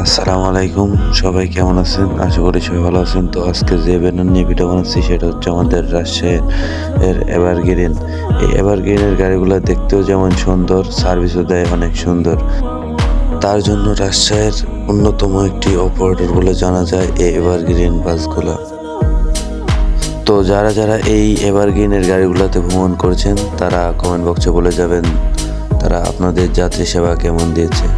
আসসালামু আলাইকুম, সবাই কেমন আছেন? আশা করি সবাই ভালো আছেন। তো আজকে যে ব্যানার নিয়ে ভিডিও বানাচ্ছি, সেটা হচ্ছে আমাদের রাজশাহীর এর এভারগ্রিন। এই এভারগ্রিনের গাড়িগুলো দেখতেও যেমন সুন্দর, সার্ভিসও দেয় অনেক সুন্দর। তার জন্য রাজশাহীর অন্যতম একটি অপারেটর বলে জানা যায় এই এভারগ্রিন বাসগুলো। তো যারা যারা এই এভারগ্রিনের গাড়িগুলোতে ভ্রমণ করেছেন, তারা কমেন্ট বক্সে বলে যাবেন, তারা আপনাদের যাত্রী সেবা কেমন দিয়েছে।